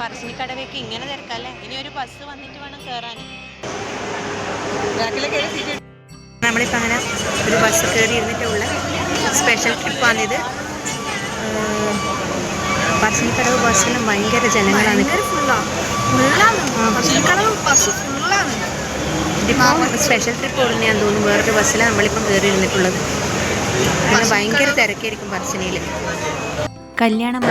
പറശ്ശിനിക്കടവേക്ക് ഇങ്ങനെ തിരക്കല്ലേ? ഇനി ഒരു ബസ് വന്നിട്ട് വേണം കയറാൻ നമ്മളിപ്പോൾ അങ്ങനെ ഒരു ബസ് കയറി ഇരുന്നിട്ടുള്ള സ്പെഷ്യൽ ട്രിപ്പാണിത് പറശ്ശിനിക്കടവ് ബസ്സിലും ഭയങ്കര ജനങ്ങളാണ്. ഇപ്പം സ്പെഷ്യൽ ട്രിപ്പ് ഓടുന്നതാന്ന് തോന്നുന്നു. വേറൊരു ബസ്സിലാണ് നമ്മളിപ്പം കയറി ഇരുന്നിട്ടുള്ളത്. അങ്ങനെ ഭയങ്കര തിരക്കായിരിക്കും പറശ്ശിനിയിൽ കല്യാണം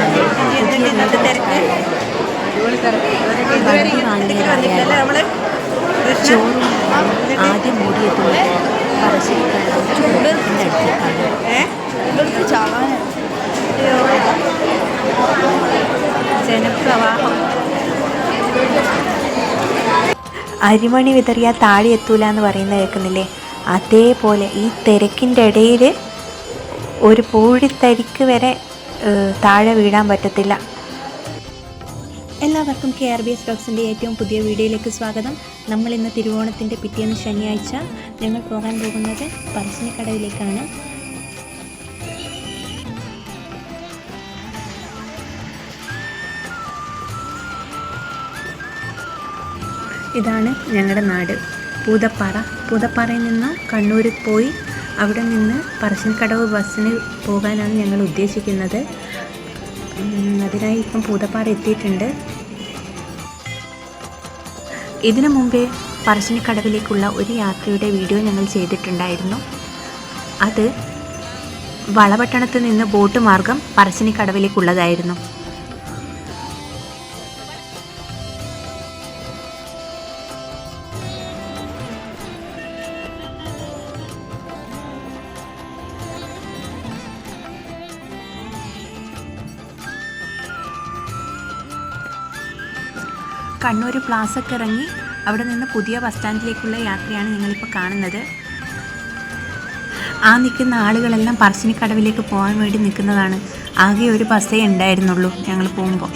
ജനപ്രവാഹം അരിമണി വിതറിയാൽ താഴെ എത്തൂല എന്ന് പറയുന്നത് കേൾക്കുന്നില്ലേ? അതേപോലെ ഈ തിരക്കിന്റെ ഇടയിൽ ഒരു പൂഴിത്തരിക്ക് വരെ താഴെ വീഴാൻ പറ്റത്തില്ല. എല്ലാവർക്കും കെ ആർ ബി എസ് ഡോക്സിന്റെ ഏറ്റവും പുതിയ വീഡിയോയിലേക്ക് സ്വാഗതം. നമ്മൾ ഇന്ന് തിരുവോണത്തിന്റെ പിറ്റേന്ന് ശനിയാഴ്ച ഞങ്ങൾ പോകാൻ പോകുന്നത് പറശ്ശിനിക്കടവിലേക്കാണ് ഇതാണ് ഞങ്ങളുടെ നാട്. പൂതപ്പാറ. പൂതപ്പാറയിൽ നിന്ന് കണ്ണൂരിൽ പോയി അവിടെ നിന്ന് പറശ്ശിനിക്കടവ് ബസ്സിന് പോകാനാണ് ഞങ്ങൾ ഉദ്ദേശിക്കുന്നത്. അതിനായി ഇപ്പം പൂതപ്പാറ എത്തിയിട്ടുണ്ട്. ഇതിനു മുമ്പേ പറശ്ശിനിക്കടവിലേക്കുള്ള ഒരു യാത്രയുടെ വീഡിയോ ഞങ്ങൾ ചെയ്തിട്ടുണ്ടായിരുന്നു. അത് വളപട്ടണത്ത് നിന്ന് ബോട്ട് മാർഗം പറശ്ശിനിക്കടവിലേക്കുള്ളതായിരുന്നു. കണ്ണൂർ പ്ലാസക്ക് ഇറങ്ങി അവിടെ നിന്ന് പുതിയ ബസ് സ്റ്റാൻഡിലേക്കുള്ള യാത്രയാണ് നിങ്ങളിപ്പോൾ കാണുന്നത്. ആ നിൽക്കുന്ന ആളുകളെല്ലാം പറശ്ശിനിക്കടവിലേക്ക് പോകാൻ വേണ്ടി നിൽക്കുന്നതാണ്. ആകെ ഒരു ബസ്സേ ഉണ്ടായിരുന്നുള്ളൂ ഞങ്ങൾ പോകുമ്പോൾ.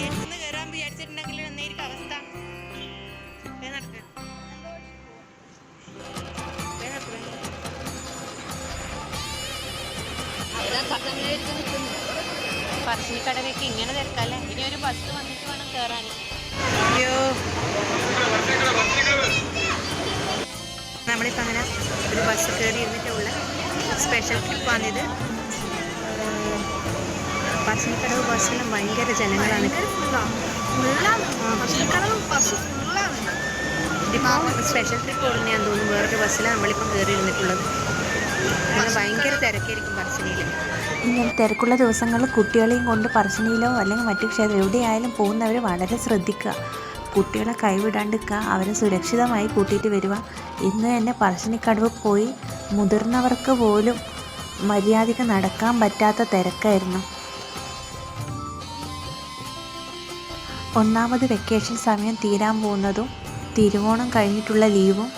സ്പെഷ്യൽ ട്രിപ്പ് ഓടുന്നതാന്ന് തോന്നുന്നു. വേറൊരു ബസ്സിലാണ് നമ്മളിപ്പം കയറി ഇരുന്നിട്ടുള്ളത് ഭയങ്കര തിരക്കായിരിക്കും പറശ്ശിനിയിൽ ഇങ്ങനെ തിരക്കുള്ള ദിവസങ്ങളിൽ കുട്ടികളെയും കൊണ്ട് പറശ്ശിനിയിലോ അല്ലെങ്കിൽ മറ്റു ക്ഷേത്രം എവിടെയായാലും പോകുന്നവർ വളരെ ശ്രദ്ധിക്കുക. കുട്ടികളെ കൈവിടാണ്ടിരിക്കുക. അവരെ സുരക്ഷിതമായി കൂട്ടിയിട്ട് വരിക. ഇന്ന് തന്നെ പറശ്ശിനിക്കടവ് പോയി മുതിർന്നവർക്ക് പോലും മര്യാദയ്ക്ക് നടക്കാൻ പറ്റാത്ത തിരക്കായിരുന്നു. ഒന്നാമത് വെക്കേഷൻ സമയം തീരാൻ പോകുന്നതും തിരുവോണം കഴിഞ്ഞിട്ടുള്ള ലീവും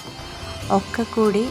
ഒക്കെ കൂടി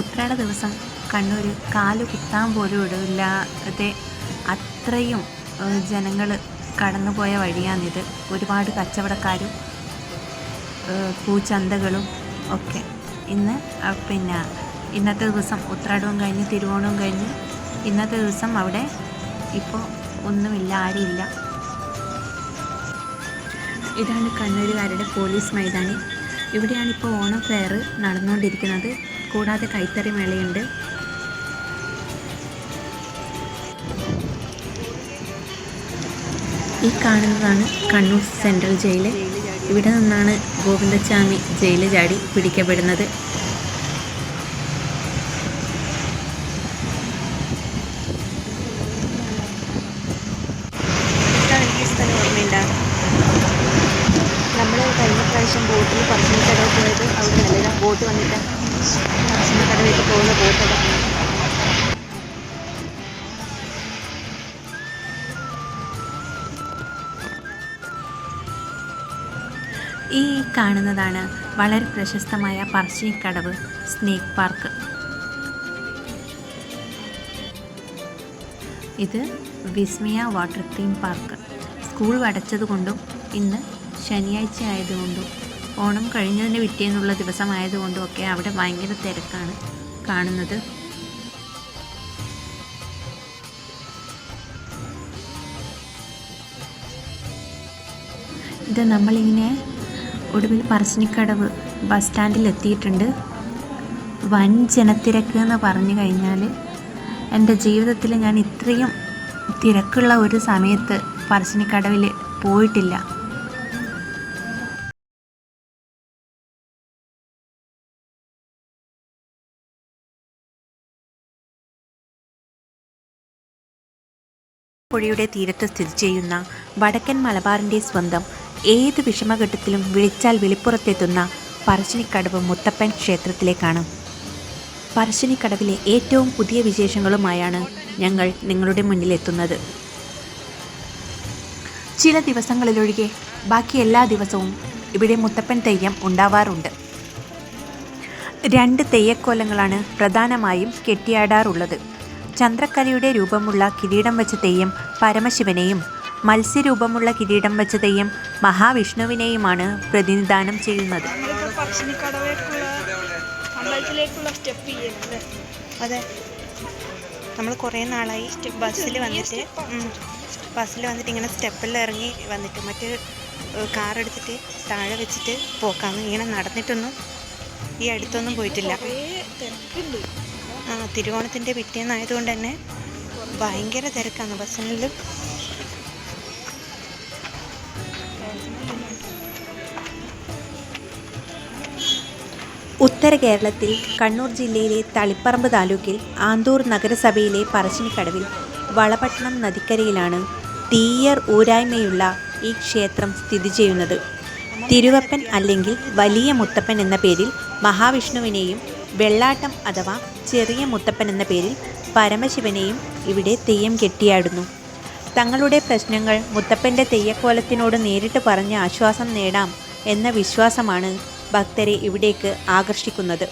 ഉത്രാട ദിവസം കണ്ണൂർ കാൽ കുത്താൻ പോലും ഇടവില്ലാതെ അത്രയും ജനങ്ങൾ കടന്നുപോയ വഴിയാണിത്. ഒരുപാട് കച്ചവടക്കാരും പൂച്ചന്തകളും ഒക്കെ. ഇന്ന് പിന്നെ ഇന്നത്തെ ദിവസം ഉത്രാടവും കഴിഞ്ഞ് തിരുവോണവും കഴിഞ്ഞ് ഇന്നത്തെ ദിവസം അവിടെ ഇപ്പോൾ ഒന്നുമില്ല ആരുമില്ല. ഇതാണ് കണ്ണൂരുകാരുടെ പോലീസ് മൈതാനി. ഇവിടെയാണ് ഇപ്പോൾ ഓണം ഫെയർ നടന്നുകൊണ്ടിരിക്കുന്നത്. കൂടാതെ കൈത്തറി മേളയുണ്ട്. ഈ കാണുന്നതാണ് കണ്ണൂർ സെൻട്രൽ ജയിൽ ഇവിടെ നിന്നാണ് ഗോവിന്ദസ്വാമി ജയിലിൽ ചാടി പിടിക്കപ്പെടുന്നത്. നമ്മൾ കഴിഞ്ഞ പ്രാവശ്യം ബോട്ടിൽ പറശ്ശിനിക്കടവ് പോയത് അവിടെ നല്ല ബോട്ട് വന്നിട്ട് കടവിലേക്ക് പോകുന്ന ഈ കാണുന്നതാണ് വളരെ പ്രശസ്തമായ പറശ്ശിനിക്കടവ് സ്നേക്ക് പാർക്ക്. ഇത് Vismaya water theme park. School അടച്ചതുകൊണ്ടും ഇന്ന് ശനിയാഴ്ച ആയതുകൊണ്ടും ഓണം കഴിഞ്ഞതിന് പിറ്റേന്നുള്ള ദിവസമായതുകൊണ്ടും ഒക്കെ അവിടെ ഭയങ്കര തിരക്കാണ് കാണുന്നത്. ഇത് നമ്മളിങ്ങനെ ഒടുവിൽ പറശ്ശിനിക്കടവ് ബസ് സ്റ്റാൻഡിൽ എത്തിയിട്ടുണ്ട്. വൻ ജനത്തിരക്ക് എന്ന് പറഞ്ഞു കഴിഞ്ഞാൽ എന്റെ ജീവിതത്തിൽ ഞാൻ ഇത്രയും തിരക്കുള്ള ഒരു സമയത്ത് പറശ്ശിനിക്കടവിൽ പോയിട്ടില്ല. പുഴയുടെ തീരത്ത് സ്ഥിതി ചെയ്യുന്ന വടക്കൻ മലബാറിന്റെ സ്വന്തം ഏത് വിഷമഘട്ടത്തിലും വിളിച്ചാൽ വെളിപ്പുറത്തെത്തുന്ന പറശ്ശിനിക്കടവ് മുത്തപ്പൻ ക്ഷേത്രത്തിലേക്കാണ്. പറശ്ശിനിക്കടവിലെ ഏറ്റവും പുതിയ വിശേഷങ്ങളുമായാണ് ഞങ്ങൾ നിങ്ങളുടെ മുന്നിലെത്തുന്നത്. ചില ദിവസങ്ങളിലൊഴികെ ബാക്കി എല്ലാ ദിവസവും ഇവിടെ മുത്തപ്പൻ തെയ്യം ഉണ്ടാവാറുണ്ട്. രണ്ട് തെയ്യക്കോലങ്ങളാണ് പ്രധാനമായും കെട്ടിയാടാറുള്ളത്. ചന്ദ്രക്കലയുടെ രൂപമുള്ള കിരീടം വെച്ച തെയ്യം പരമശിവനെയും മത്സ്യരൂപമുള്ള കിരീടം വെച്ച തെയ്യം മഹാവിഷ്ണുവിനെയുമാണ് പ്രതിനിധാനം ചെയ്യുന്നത്. അമ്പലത്തിലേക്കുള്ള സ്റ്റെപ്പ് ചെയ്യണം അതെ. നമ്മൾ കുറേ നാളായി ബസ്സിൽ വന്നിട്ട് ബസ്സിൽ വന്നിട്ട് ഇങ്ങനെ സ്റ്റെപ്പിൽ ഇറങ്ങി വന്നിട്ട് മറ്റ് കാർ എടുത്തിട്ട് താഴെ വെച്ചിട്ട് പോക്കാന്ന് ഇങ്ങനെ നടന്നിട്ടൊന്നും ഈ അടുത്തൊന്നും പോയിട്ടില്ല. തിരക്കുണ്ട്. തിരുവോണത്തിന്റെ പിറ്റേന്നായതുകൊണ്ട് തന്നെ ഭയങ്കര തിരക്കാണ്. ബസ്സിലും ഉത്തര കേരളത്തിൽ കണ്ണൂർ ജില്ലയിലെ തളിപ്പറമ്പ് താലൂക്കിൽ ആന്തൂർ നഗരസഭയിലെ പറശ്ശിനിക്കടവിൽ വളപട്ടണം നദിക്കരയിലാണ് തീയർ ഊരായ്മയുള്ള ഈ ക്ഷേത്രം സ്ഥിതി ചെയ്യുന്നത്. തിരുവപ്പൻ അല്ലെങ്കിൽ വലിയ മുത്തപ്പൻ എന്ന പേരിൽ മഹാവിഷ്ണുവിനെയും വെള്ളാട്ടം അഥവാ ചെറിയ മുത്തപ്പൻ എന്ന പേരിൽ പരമശിവനെയും ഇവിടെ തെയ്യം കെട്ടിയാടുന്നു. തങ്ങളുടെ പ്രശ്നങ്ങൾ മുത്തപ്പന്റെ തെയ്യക്കോലത്തിനോട് നേരിട്ട് പറഞ്ഞ് ആശ്വാസം നേടാം എന്ന വിശ്വാസമാണ് ഭക്തരെ ഇവിടേക്ക് ആകർഷിക്കുന്നത്.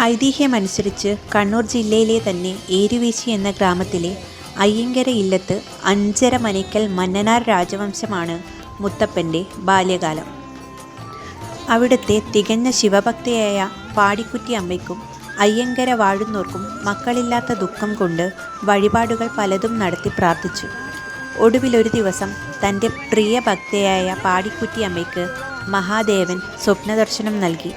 ഐതിഹ്യമനുസരിച്ച് കണ്ണൂർ ജില്ലയിലെ തന്നെ ഏരുവീശി എന്ന ഗ്രാമത്തിലെ അയ്യങ്കര ഇല്ലത്ത് അഞ്ചര മനയ്ക്കൽ മന്നനാർ രാജവംശമാണ് മുത്തപ്പന്റെ ബാല്യകാലം. അവിടുത്തെ തികഞ്ഞ ശിവഭക്തയായ പാടിക്കുറ്റി അമ്മയ്ക്കും അയ്യങ്കര വാഴുന്നോർക്കും മക്കളില്ലാത്ത ദുഃഖം കൊണ്ട് വഴിപാടുകൾ പലതും നടത്തി പ്രാർത്ഥിച്ചു. ഒടുവിലൊരു ദിവസം തന്റെ പ്രിയ ഭക്തയായ പാടിക്കുറ്റി അമ്മയ്ക്ക് മഹാദേവൻ സ്വപ്നദർശനം നൽകി.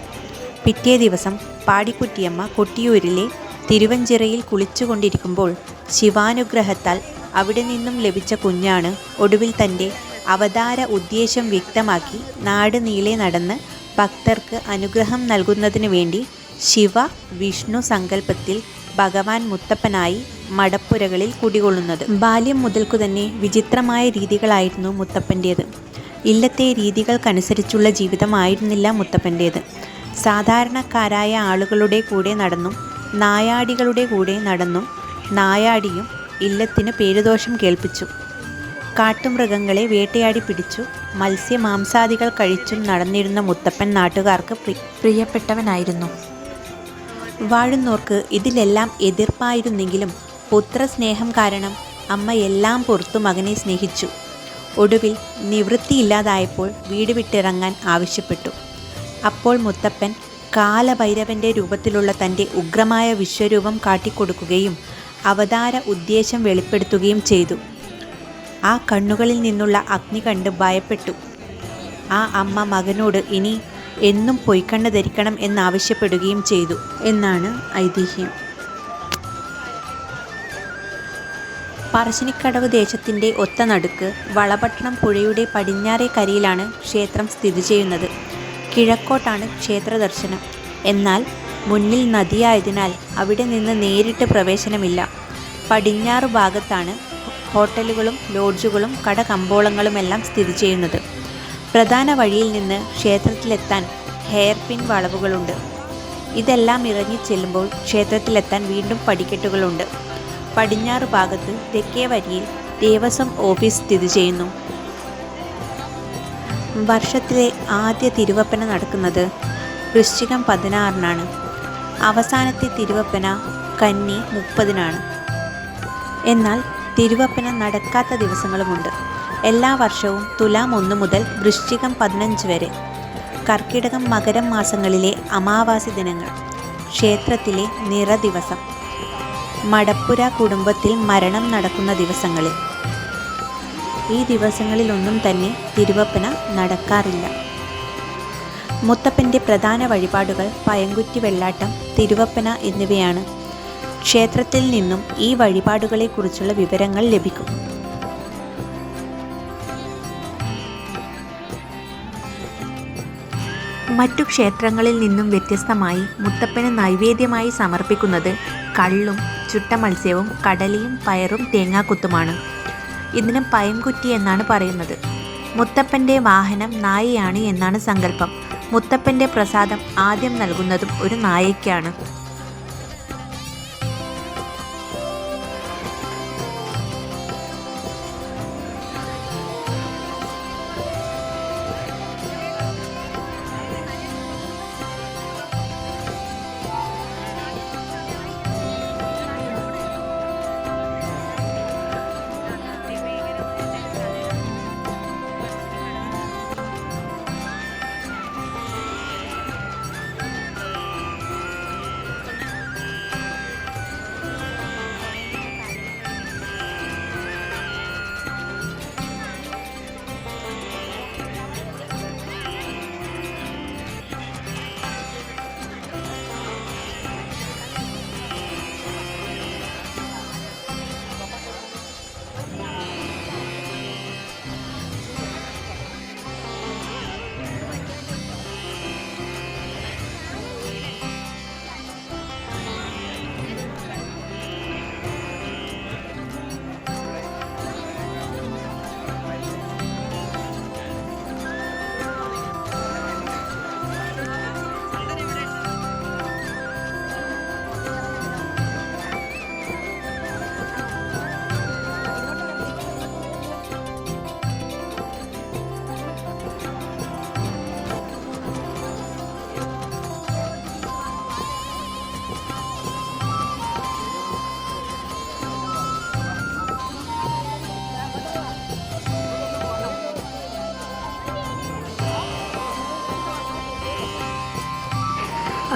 പിറ്റേ ദിവസം പാടിക്കുറ്റിയമ്മ കൊട്ടിയൂരിലെ തിരുവഞ്ചിറയിൽ കുളിച്ചുകൊണ്ടിരിക്കുമ്പോൾ ശിവാനുഗ്രഹത്താൽ അവിടെ നിന്നും ലഭിച്ച കുഞ്ഞാണ് ഒടുവിൽ തന്റെ അവതാര ഉദ്ദേശം വ്യക്തമാക്കി നാട് നീളെ നടന്ന് ഭക്തർക്ക് അനുഗ്രഹം നൽകുന്നതിനു വേണ്ടി ശിവ വിഷ്ണു സങ്കല്പത്തിൽ ഭഗവാൻ മുത്തപ്പനായി മടപ്പുരകളിൽ കുടികൊള്ളുന്നത്. ബാല്യം മുതൽക്കു തന്നെ വിചിത്രമായ രീതികളായിരുന്നു മുത്തപ്പന്റേത് ഇല്ലത്തെ രീതികൾക്കനുസരിച്ചുള്ള ജീവിതമായിരുന്നില്ല മുത്തപ്പന്റേത് സാധാരണക്കാരായ ആളുകളുടെ കൂടെ നടന്നും നായാടികളുടെ കൂടെ നടന്നും നായാടിയും ഇല്ലത്തിന് പേരുദോഷം കേൾപ്പിച്ചു. കാട്ടുമൃഗങ്ങളെ വേട്ടയാടി പിടിച്ചു. മത്സ്യമാംസാദികൾ കഴിച്ചും നടന്നിരുന്ന മുത്തപ്പൻ നാട്ടുകാർക്ക് പ്രി പ്രിയപ്പെട്ടവനായിരുന്നു. വാഴുന്നോർക്ക് ഇതിലെല്ലാം എതിർപ്പായിരുന്നെങ്കിലും പുത്രസ്നേഹം കാരണം അമ്മ എല്ലാം പുറത്തു മകനെ സ്നേഹിച്ചു. ഒടുവിൽ നിവൃത്തിയില്ലാതായപ്പോൾ വീട് വിട്ടിറങ്ങാൻ ആവശ്യപ്പെട്ടു. അപ്പോൾ മുത്തപ്പൻ കാലഭൈരവന്റെ രൂപത്തിലുള്ള തന്റെ ഉഗ്രമായ വിശ്വരൂപം കാട്ടിക്കൊടുക്കുകയും അവതാര ഉദ്ദേശം വെളിപ്പെടുത്തുകയും ചെയ്തു. ആ കണ്ണുകളിൽ നിന്നുള്ള അഗ്നി കണ്ട് ഭയപ്പെട്ടു. ആ അമ്മ മകനോട് ഇനി എന്നും പൊയ്ക്കണ്ണ് ധരിക്കണം എന്നാവശ്യപ്പെടുകയും ചെയ്തു എന്നാണ് ഐതിഹ്യം. പറശ്ശിനിക്കടവ് ദേശത്തിന്റെ ഒത്ത നടുക്ക് വളപട്ടണം പുഴയുടെ പടിഞ്ഞാറേ കരയിലാണ് ക്ഷേത്രം സ്ഥിതി ചെയ്യുന്നത്. കിഴക്കോട്ടാണ് ക്ഷേത്ര ദർശനം എന്നാൽ മുന്നിൽ നദിയായതിനാൽ അവിടെ നിന്ന് നേരിട്ട് പ്രവേശനമില്ല. പടിഞ്ഞാറ് ഭാഗത്താണ് ഹോട്ടലുകളും ലോഡ്ജുകളും കട കടകമ്പോളങ്ങളുമെല്ലാം സ്ഥിതി ചെയ്യുന്നത്. പ്രധാന വഴിയിൽ നിന്ന് ക്ഷേത്രത്തിലെത്താൻ ഹെയർ പിൻ വളവുകളുണ്ട്. ഇതെല്ലാം ഇറങ്ങി ചെല്ലുമ്പോൾ ക്ഷേത്രത്തിലെത്താൻ വീണ്ടും പടിക്കെട്ടുകളുണ്ട്. പടിഞ്ഞാറ് ഭാഗത്ത് തെക്കേ വരിയിൽ ദേവസ്വം ഓഫീസ് സ്ഥിതി ചെയ്യുന്നു. വർഷത്തിലെ ആദ്യ തിരുവപ്പന നടക്കുന്നത് വൃശ്ചികം പതിനാറിനാണ്. അവസാനത്തെ തിരുവപ്പന കന്നി മുപ്പതിനാണ്. എന്നാൽ തിരുവപ്പന നടക്കാത്ത ദിവസങ്ങളുമുണ്ട്. എല്ലാ വർഷവും തുലാം ഒന്ന് മുതൽ വൃശ്ചികം പതിനഞ്ച് വരെ. കർക്കിടകം മകരം മാസങ്ങളിലെ അമാവാസി ദിനങ്ങൾ. ക്ഷേത്രത്തിലെ നിറ ദിവസം മടപ്പുര കുടുംബത്തിൽ മരണം നടക്കുന്ന ദിവസങ്ങളിൽ. ഈ ദിവസങ്ങളിലൊന്നും തന്നെ തിരുവപ്പന നടക്കാറില്ല. മുത്തപ്പന്റെ പ്രധാന വഴിപാടുകൾ പയങ്കുറ്റി വെള്ളാട്ടം തിരുവപ്പന എന്നിവയാണ്. ക്ഷേത്രത്തിൽ നിന്നും ഈ വഴിപാടുകളെക്കുറിച്ചുള്ള വിവരങ്ങൾ ലഭിക്കും. മറ്റു ക്ഷേത്രങ്ങളിൽ നിന്നും വ്യത്യസ്തമായി മുത്തപ്പന് നൈവേദ്യമായി സമർപ്പിക്കുന്നത് കള്ളും ചുട്ട മത്സ്യവും കടലയും പയറും തേങ്ങാക്കുത്തുമാണ്. ഇതിന് പയംകുറ്റി എന്നാണ് പറയുന്നത്. മുത്തപ്പന്റെ വാഹനം നായയാണ് എന്നാണ് സങ്കല്പം. മുത്തപ്പന്റെ പ്രസാദം ആദ്യം നൽകുന്നതും ഒരു നായയ്ക്കാണ്.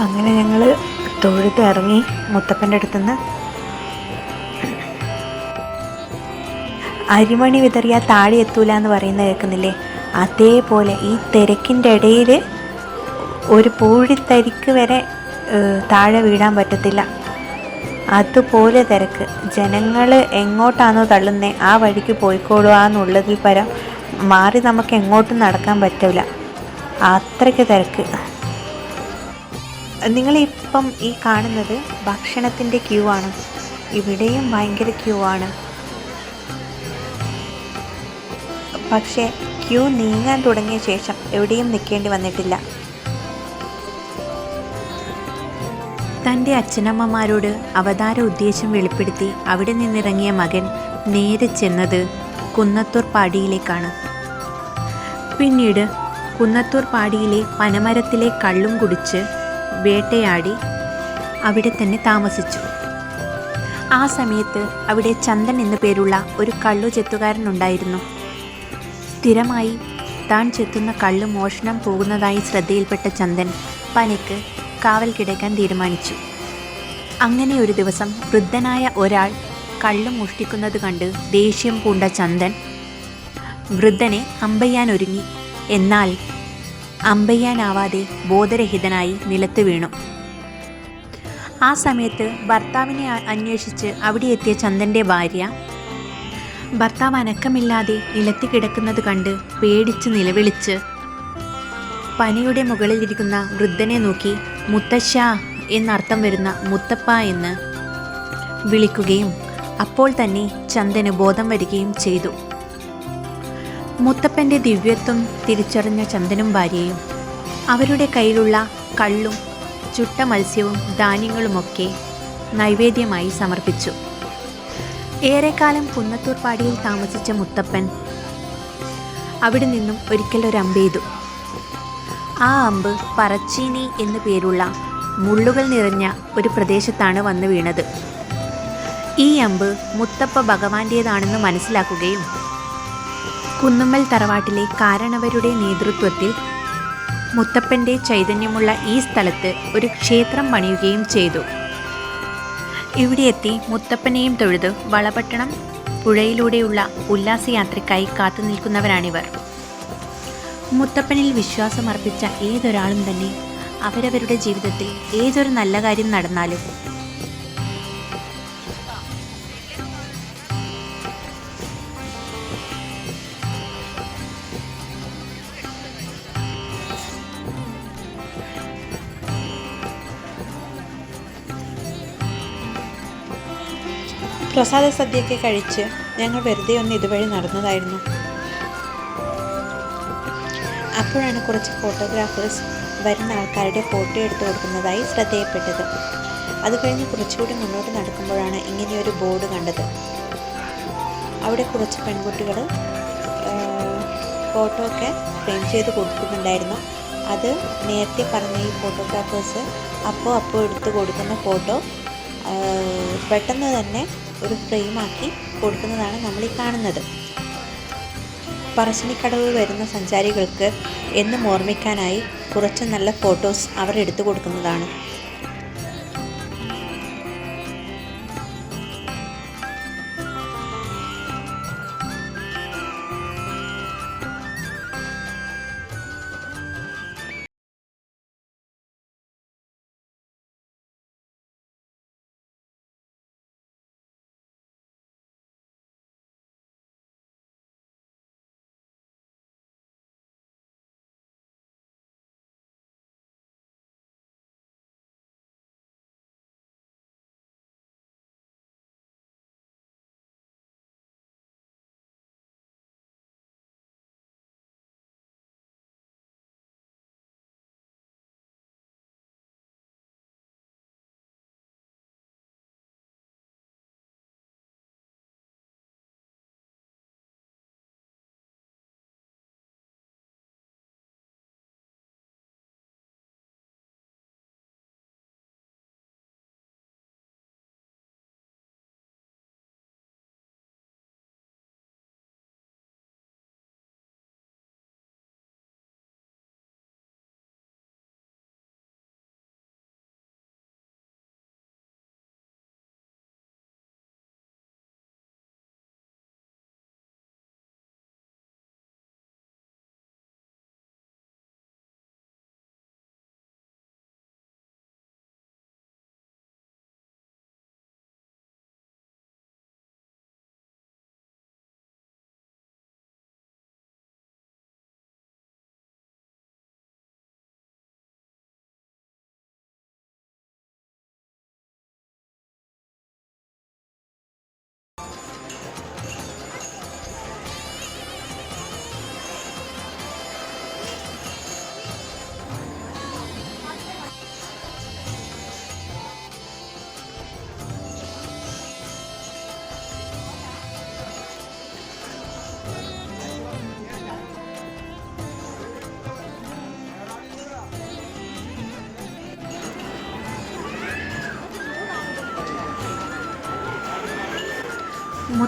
അങ്ങനെ ഞങ്ങൾ തൊഴുത്ത് ഇറങ്ങി മുത്തപ്പന്റെ അടുത്തുനിന്ന് അരിമണി വിതറിയ താഴെ എത്തൂല എന്ന് പറയുന്നത് കേൾക്കുന്നില്ലേ? അതേപോലെ ഈ തിരക്കിന്റെ ഇടയിൽ ഒരു പൂഴിത്തരിക്ക് വരെ താഴെ വീഴാൻ പറ്റത്തില്ല. അതുപോലെ തിരക്ക്. ജനങ്ങൾ എങ്ങോട്ടാണോ തള്ളുന്നത് ആ വഴിക്ക് പോയിക്കോളുക എന്നുള്ളതിൽ പരം മാറി നമുക്ക് എങ്ങോട്ടും നടക്കാൻ പറ്റില്ല അത്രയ്ക്ക് തിരക്ക്. നിങ്ങളിപ്പം ഈ കാണുന്നത് ഭക്ഷണത്തിന്റെ ക്യൂ ആണ്. ഇവിടെയും ഭയങ്കര ക്യൂ ആണ്. പക്ഷേ ക്യൂ നീങ്ങാൻ തുടങ്ങിയ ശേഷം എവിടെയും നിൽക്കേണ്ടി വന്നിട്ടില്ല. തന്റെ അച്ഛനമ്മമാരോട് അവതാര ഉദ്ദേശം വെളിപ്പെടുത്തി അവിടെ നിന്നിറങ്ങിയ മകൻ നേരെ ചെന്നത് കുന്നത്തൂർ പാടിയിലേക്കാണ്. പിന്നീട് കുന്നത്തൂർ പാടിയിലെ പനമരത്തിലെ കള്ളും കുടിച്ച് വേട്ടയാടി അവിടെ തന്നെ താമസിച്ചു. ആ സമയത്ത് അവിടെ ചന്ദൻ എന്നു പേരുള്ള ഒരു കള്ളു ചെത്തുകാരനുണ്ടായിരുന്നു സ്ഥിരമായി താൻ ചെത്തുന്ന കള്ളു മോഷണം പോകുന്നതായി ശ്രദ്ധയിൽപ്പെട്ട ചന്ദൻ പനിക്ക് കാവൽ കിടക്കാൻ തീരുമാനിച്ചു. അങ്ങനെ ഒരു ദിവസം വൃദ്ധനായ ഒരാൾ കള്ളു മോഷ്ടിക്കുന്നത് കണ്ട് ദേഷ്യം പൂണ്ട ചന്ദൻ വൃദ്ധനെ അമ്പയ്യാൻ ഒരുങ്ങി എന്നാൽ അമ്പയ്യാനാവാതെ ബോധരഹിതനായി നിലത്ത് വീണു. ആ സമയത്ത് ഭർത്താവിനെ അന്വേഷിച്ച് അവിടെ എത്തിയ ചന്ദന്റെ ഭാര്യ ഭർത്താവ് അനക്കമില്ലാതെ നിലത്ത് കിടക്കുന്നത് കണ്ട് പേടിച്ച് നിലവിളിച്ച് പനിയുടെ മുകളിലിരിക്കുന്ന വൃദ്ധനെ നോക്കി മുത്തശ്ശ എന്നർത്ഥം വരുന്ന മുത്തപ്പ എന്ന് വിളിക്കുകയും അപ്പോൾ തന്നെ ചന്ദന് ബോധം വരികയും ചെയ്തു. മുത്തപ്പന്റെ ദിവ്യത്വം തിരിച്ചറിഞ്ഞ ചന്ദനും ഭാര്യയും അവരുടെ കയ്യിലുള്ള കള്ളും ചുട്ട മത്സ്യവും ധാന്യങ്ങളുമൊക്കെ നൈവേദ്യമായി സമർപ്പിച്ചു. ഏറെക്കാലം കുന്നത്തൂർ പാടിയിൽ താമസിച്ച മുത്തപ്പൻ അവിടെ നിന്നും ഒരിക്കൽ ഒരു ആ അമ്പ് പറച്ചീനി എന്നു പേരുള്ള മുള്ളുകൾ നിറഞ്ഞ ഒരു പ്രദേശത്താണ് വന്നു വീണത്. ഈ അമ്പ് മുത്തപ്പ ഭഗവാന്റേതാണെന്ന് മനസ്സിലാക്കുകയും കുന്നുമ്മൽ തറവാട്ടിലെ കാരണവരുടെ നേതൃത്വത്തിൽ മുത്തപ്പന്റെ ചൈതന്യമുള്ള ഈ സ്ഥലത്ത് ഒരു ക്ഷേത്രം പണിയുകയും ചെയ്തു. ഇവിടെ എത്തി മുത്തപ്പനെയും തൊഴുത് വളപട്ടണം പുഴയിലൂടെയുള്ള ഉല്ലാസയാത്രയ്ക്കായി കാത്തു നിൽക്കുന്നവരാണിവർ. മുത്തപ്പനിൽ വിശ്വാസമർപ്പിച്ച ഏതൊരാളും തന്നെ അവരവരുടെ ജീവിതത്തിൽ ഏതൊരു നല്ല കാര്യം നടന്നാലും പ്രസാദ സദ്യയൊക്കെ കഴിച്ച് ഞങ്ങൾ വെറുതെ ഒന്ന് ഇതുവഴി നടന്നതായിരുന്നു. അപ്പോഴാണ് കുറച്ച് ഫോട്ടോഗ്രാഫേഴ്സ് വരുന്ന ആൾക്കാരുടെ ഫോട്ടോ എടുത്തു കൊടുക്കുന്നതായി ശ്രദ്ധയപ്പെട്ടത്. അത് കഴിഞ്ഞ് കുറച്ചുകൂടി മുന്നോട്ട് നടക്കുമ്പോഴാണ് ഇങ്ങനെയൊരു ബോർഡ് കണ്ടത്. അവിടെ കുറച്ച് പെൺകുട്ടികൾ ഫോട്ടോ ഒക്കെ ഫ്രെയിം ചെയ്ത് കൊടുക്കുന്നുണ്ടായിരുന്നു. അത് നേരത്തെ പറഞ്ഞ ഈ ഫോട്ടോഗ്രാഫേഴ്സ് അപ്പോൾ അപ്പോൾ എടുത്ത് കൊടുക്കുന്ന ഫോട്ടോ പെട്ടെന്ന് തന്നെ ഒരു ഫ്രെയിമാക്കി കൊടുക്കുന്നതാണ് നമ്മൾ ഈ കാണുന്നത്. പറശ്ശിനിക്കടവ് വരുന്ന സഞ്ചാരികൾക്ക് എന്നും ഓർമ്മിക്കാനായി കുറച്ച് നല്ല ഫോട്ടോസ് അവർ എടുത്തു കൊടുക്കുന്നതാണ്.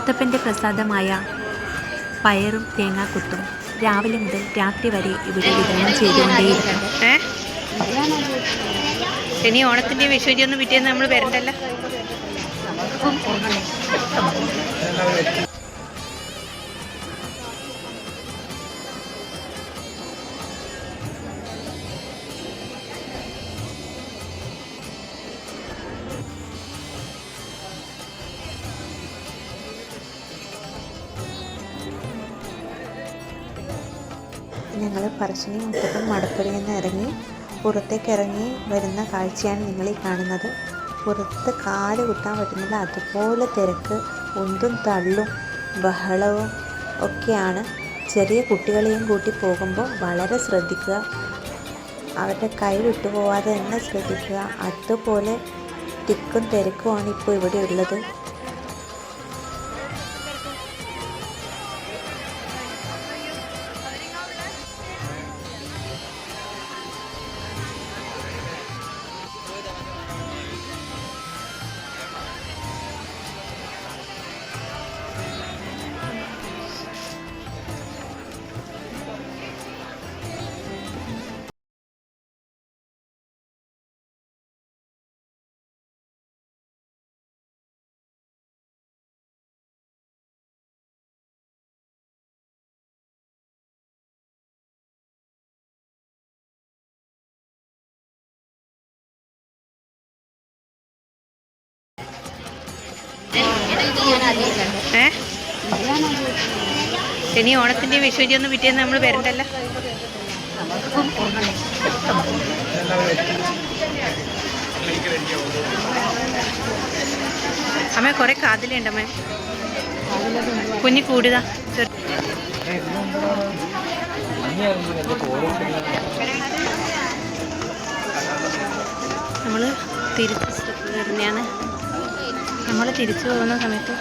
മുത്തപ്പന്റെ പ്രസാദമായ പയറും തേങ്ങാക്കുത്തും രാവിലെ മുതൽ രാത്രി വരെ ഇവിടെ വിതരണം ചെയ്തുകൊണ്ടേയിരിക്കും ഇനി ഓണത്തിന്റെ വിഷുവിന്റെ ഒന്നും പിറ്റേന്ന് നമ്മൾ വരണ്ടല്ലോ? ഞങ്ങൾ മുട്ടും മടപ്പുരയിൽ നിന്ന് ഇറങ്ങി പുറത്തേക്ക് ഇറങ്ങി വരുന്ന കാഴ്ചയാണ് നിങ്ങൾ ഈ കാണുന്നത്. പുറത്ത് കാൽ കുത്താൻ പറ്റുന്നില്ല. അതുപോലെ തിരക്ക് ഉന്തും തള്ളും ബഹളവും ഒക്കെയാണ്. ചെറിയ കുട്ടികളെയും കൂട്ടി പോകുമ്പോൾ വളരെ ശ്രദ്ധിക്കുക. അവരുടെ കൈ വിട്ടുപോകാതെ തന്നെ ശ്രദ്ധിക്കുക. അതുപോലെ തിക്കും തിരക്കുമാണ് ഇപ്പോൾ ഇവിടെ ഉള്ളത്. ഇനി ഓണത്തിന്റെ വിഷുവിന്റെ ഒന്നും പിറ്റേന്ന് നമ്മൾ വരണ്ടല്ല? അമ്മ കുറെ കാതിലുണ്ട് അമ്മ. കുഞ്ഞി കൂടുതാ നമ്മൾ തിരിച്ച് സ്റ്റെപ്പ് വരുന്നതാണ്. നമ്മൾ തിരിച്ചു പോകുന്ന സമയത്ത്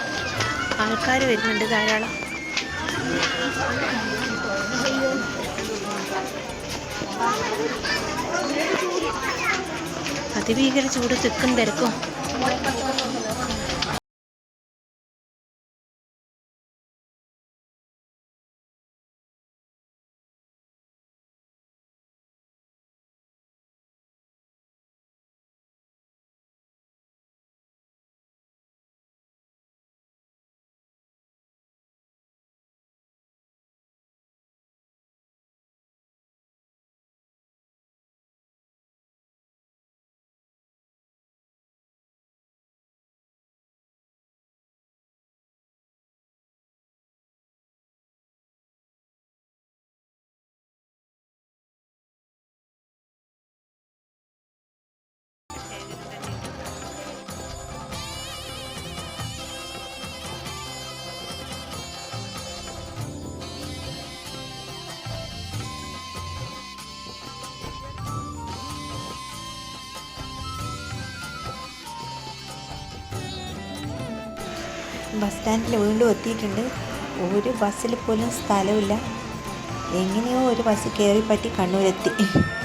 ആൾക്കാർ വരുന്നുണ്ട് ധാരാളം. അതിഭീകര ചൂട് തിക്കും തിരക്കും. ബസ് സ്റ്റാൻഡിൽ വീണ്ടും എത്തിയിട്ടുണ്ട്. ഒരു ബസ്സിൽ പോലും സ്ഥലമില്ല എങ്ങനെയോ ഒരു ബസ് കയറി പറ്റി കണ്ണൂരെത്തി.